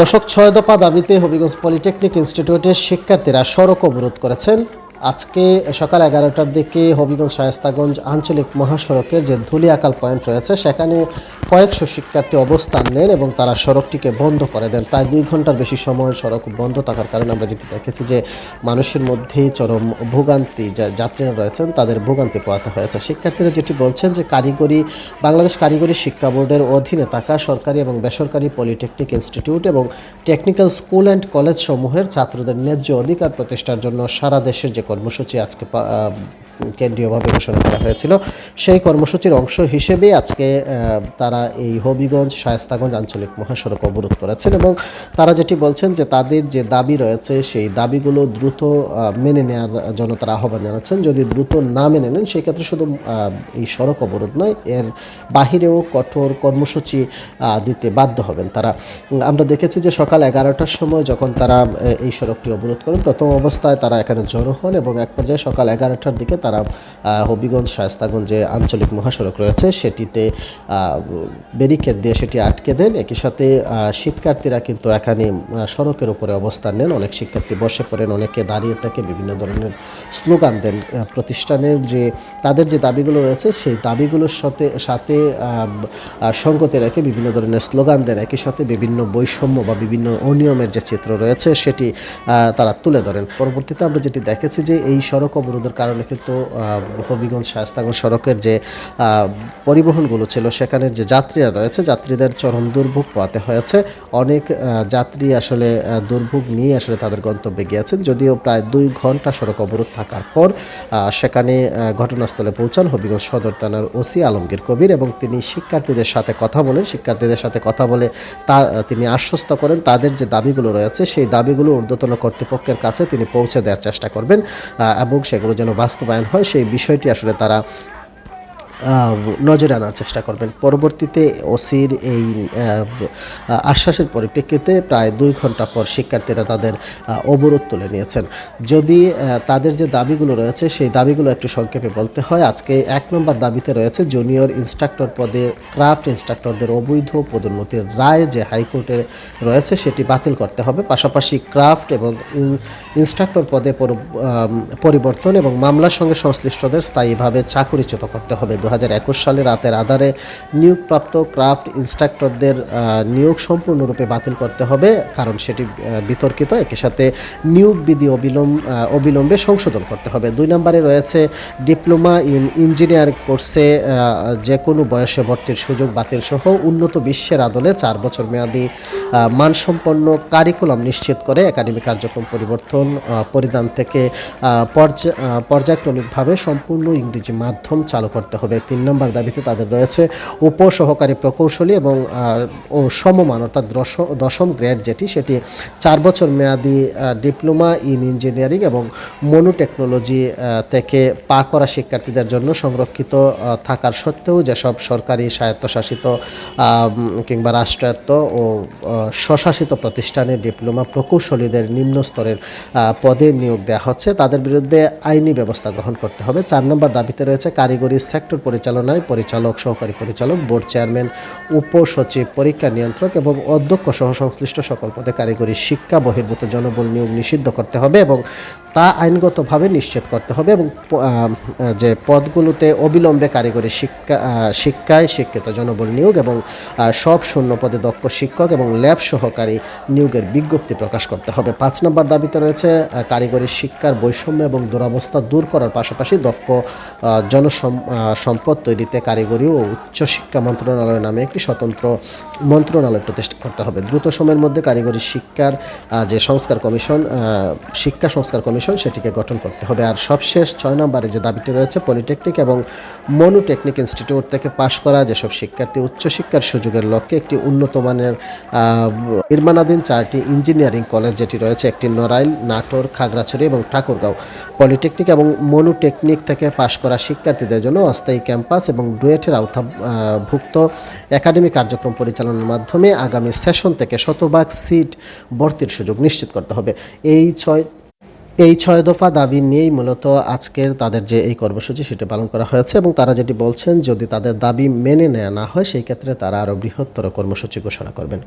দশক ছয় দফা দাবিতে হবিগঞ্জ পলিটেকনিক ইনস্টিটিউটের শিক্ষার্থীরা সড়ক অবরোধ করেছেন। আজকে সকাল এগারোটার দিকে হবিগঞ্জ শায়েস্তাগঞ্জ আঞ্চলিক মহাসড়কের যে ধুলিয়াকাল পয়েন্ট রয়েছে, সেখানে কয়েকশো শিক্ষার্থী অবস্থান নেন এবং তারা সড়কটিকে বন্ধ করে দেন। প্রায় দুই ঘণ্টার বেশি সময় সড়ক বন্ধ থাকার কারণে আমরা যেটি দেখেছি যে, মানুষের মধ্যেই চরম ভোগান্তি যা যাত্রীরা রয়েছেন, তাদের ভোগান্তি পোয়াতে হয়েছে। শিক্ষার্থীরা যেটি বলছেন যে, কারিগরি, বাংলাদেশ কারিগরি শিক্ষা বোর্ডের অধীনে থাকা সরকারি এবং বেসরকারি পলিটেকনিক ইনস্টিটিউট এবং টেকনিক্যাল স্কুল অ্যান্ড কলেজ সমূহের ছাত্রদের ন্যায্য অধিকার প্রতিষ্ঠার জন্য সারা দেশের যে কর্মসূচি আজকে কেন্দ্রীয়ভাবে ঘোষণা করা হয়েছিল। সেই কর্মসূচির অংশ হিসেবে আজকে তারা এই হবিগঞ্জ, শায়েস্তাগঞ্জ আঞ্চলিক মহাসড়ক অবরোধ করেছেন এবং তারা যেটি বলছেন যে তাদের যে দাবি রয়েছে, সেই দাবিগুলো দ্রুত মেনে নেওয়ার জন্য তারা আহ্বান জানাচ্ছেন। যদি দ্রুত না মেনে নেন, সেক্ষেত্রে শুধু এই সড়ক অবরোধ নয়, এর বাহিরেও কঠোর কর্মসূচি দিতে বাধ্য হবেন তারা। আমরা দেখেছি যে সকাল এগারোটার সময় যখন তারা এই সড়কটি অবরোধ করেন, প্রথম অবস্থায় তারা এখানে জড়ো হন এবং এক পর্যায়ে সকাল এগারোটার দিকে তারা হবিগঞ্জ শায়স্তাগঞ্জ আঞ্চলিক মহাসড়ক রয়েছে। সেটিতে ব্যারিকেড দিয়ে সেটি আটকে দেন। একই সাথে শিক্ষার্থীরা কিন্তু এখানে সড়কের উপরে অবস্থান নেন। অনেক শিক্ষার্থী বসে পড়েন, অনেকে দাঁড়িয়ে থাকে বিভিন্ন ধরনের স্লোগান দেন প্রতিষ্ঠানের যে, তাদের যে দাবিগুলো রয়েছে, সেই দাবিগুলোর সাথে সাথে সঙ্গতি রেখে বিভিন্ন ধরনের স্লোগান দেন। একই সাথে বিভিন্ন বৈষম্য বা বিভিন্ন অনিয়মের যে চিত্র রয়েছে, সেটি তারা তুলে ধরেন। পরবর্তীতে আমরা যেটি দেখেছি যে এই সড়ক অবরোধের কারণে কিন্তু হবিগঞ্জ শায়স্তাগঞ্জ সড়কের যে পরিবহনগুলো ছিল, সেখানের যে যাত্রীরা রয়েছে, যাত্রীদের চরম দুর্ভোগ পোয়াতে হয়েছে। অনেক যাত্রী আসলে দুর্ভোগ নিয়ে আসলে তাদের গন্তব্যে গিয়েছেন। যদিও প্রায় দুই ঘণ্টা সড়ক অবরোধ থাকার পর সেখানে ঘটনাস্থলে পৌঁছান হবিগঞ্জ সদর থানার ওসি আলমগীর কবির এবং তিনি শিক্ষার্থীদের সাথে কথা বলেন। শিক্ষার্থীদের সাথে কথা বলে তা, তিনি আশ্বস্ত করেন, তাদের যে দাবিগুলো রয়েছে, সেই দাবিগুলো ঊর্ধ্বতন কর্তৃপক্ষের কাছে তিনি পৌঁছে দেওয়ার চেষ্টা করবেন। এবং সেগুলো যেন বাস্তবায়ন হয় সেই বিষয়টি আসলে তারা নজরে আনার চেষ্টা করবেন। পরবর্তীতে ওসির এই আশ্বাসের পরিপ্রেক্ষিতে প্রায় দুই ঘণ্টা পর শিক্ষার্থীরা তাদের অবরোধ তুলে নিয়েছেন। যদি তাদের যে দাবিগুলো রয়েছে, সেই দাবিগুলো একটু সংক্ষেপে বলতে হয়। আজকে এক নম্বর দাবিতে রয়েছে, জুনিয়র ইনস্ট্রাক্টর পদে, ক্রাফট ইনস্ট্রাক্টরদের অবৈধ পদোন্নতির রায় যে হাইকোর্টে রয়েছে, সেটি বাতিল করতে হবে। পাশাপাশি ক্রাফট এবং ইন- ইনস্ট্রাক্টর পদে পরিবর্তন এবং মামলার সঙ্গে সংশ্লিষ্টদের স্থায়ীভাবে চাকরিচ্যুত করতে হবে। সালে রাতের আধারে নিয়োগপ্রাপ্ত ক্রাফট ইনস্ট্রাক্টরদের নিয়োগ সম্পূর্ণরূপে বাতিল করতে হবে, কারণ সেটি বিতর্কিত। একই সাথে নিয়োগ বিধি অবিলম্ব অবিলম্বে সংশোধন করতে হবে। দুই নম্বরে রয়েছে ডিপ্লোমা ইন ইঞ্জিনিয়ার কোর্সে যে কোনো বয়সে ভর্তির সুযোগ বাতিল সহ উন্নত বিশ্বের আদলে চার বছর মেয়াদী মানসম্পন্ন কারিকুলাম নিশ্চিত করে একাডেমিক কার্যক্রম পরিবর্তন পরিধান থেকে পর্যায়ক্রমিকভাবে সম্পূর্ণ ইংরেজি মাধ্যম চালু করতে হবে। তিন নম্বর দাবিতে তাদের রয়েছে উপসহকারী প্রকৌশলী এবং ও সমমান, অর্থাৎ দশ- দশম গ্রেড যেটি, সেটি চার বছর মেয়াদি ডিপ্লোমা ইন ইঞ্জিনিয়ারিং এবং মনু টেকনোলজি থেকে পা করা শিক্ষার্থীদের জন্য সংরক্ষিত থাকার সত্ত্বেও যেসব সরকারি স্বায়ত্তশাসিত কিংবা রাষ্ট্রায়ত্ত ও স্বশাসিত প্রতিষ্ঠানে ডিপ্লোমা প্রকৌশলীদের নিম্ন স্তরের পদে নিয়োগ দেওয়া হচ্ছে, তাদের বিরুদ্ধে আইনি ব্যবস্থা গ্রহণ করতে হবে। চার নম্বর দাবিতে রয়েছে কারিগরি সেক্টর পরিচালনায় পরিচালক, সহকারী পরিচালক বোর্ড চেয়ারম্যান উপসচিব, পরীক্ষা নিয়ন্ত্রক এবং অধ্যক্ষ সহ সংশ্লিষ্ট সকল পদে কারিগরি শিক্ষা বহির্ভূত জনবল নিয়োগ নিষিদ্ধ করতে হবে এবং তা আইনগতভাবে নিশ্চিত করতে হবে এবং যে পদগুলোতে অবিলম্বে কারিগরি শিক্ষা শিক্ষায় শিক্ষিত জনবল নিয়োগ এবং সব শূন্য পদে দক্ষ শিক্ষক এবং ল্যাব সহকারী নিয়োগের বিজ্ঞপ্তি প্রকাশ করতে হবে। পাঁচ নম্বর দাবিতে রয়েছে কারিগরি শিক্ষার বৈষম্য এবং দুরবস্থা দূর করার পাশাপাশি দক্ষ জনসম সম্পদ তৈরিতে কারিগরি ও উচ্চশিক্ষা মন্ত্রণালয় নামে একটি স্বতন্ত্র মন্ত্রণালয় প্রতিষ্ঠা করতে হবে। দ্রুত সময়ের মধ্যে কারিগরি শিক্ষার যে সংস্কার কমিশন শিক্ষা সংস্কার কমিশন সেটিকে গঠন করতে হবে। আর সবশেষ ছয় নম্বরে যে দাবিটি রয়েছে, পলিটেকনিক এবং মনোটেকনিক ইনস্টিটিউট থেকে পাশ করা যেসব শিক্ষার্থী উচ্চশিক্ষার সুযোগের লক্ষ্যে একটি উন্নত মানের নির্মাণাধীন চারটি ইঞ্জিনিয়ারিং কলেজ যেটি রয়েছে, একটি নড়াইল, নাটোর, খাগড়াছড়ি এবং ঠাকুরগাঁও। পলিটেকনিক এবং মনোটেকনিক থেকে পাশ করা শিক্ষার্থীদের জন্য অস্থায়ী ক্যাম্পাস এবং ডুয়েটের আওতাভুক্ত একাডেমি কার্যক্রম পরিচালনার মাধ্যমে আগামী সেশন থেকে শতভাগ সিট ভর্তির সুযোগ নিশ্চিত করতে হবে। এই ছয় এই ছয় দফা দাবি নিয়েই মূলত আজকের তাদের যে এই কর্মসূচি সেটি পালন করা হয়েছে এবং তারা যেটি বলছেন, যদি তাদের দাবি মেনে নেওয়া না হয়, সেই ক্ষেত্রে তারা আরও বৃহত্তর কর্মসূচি ঘোষণা করবেন।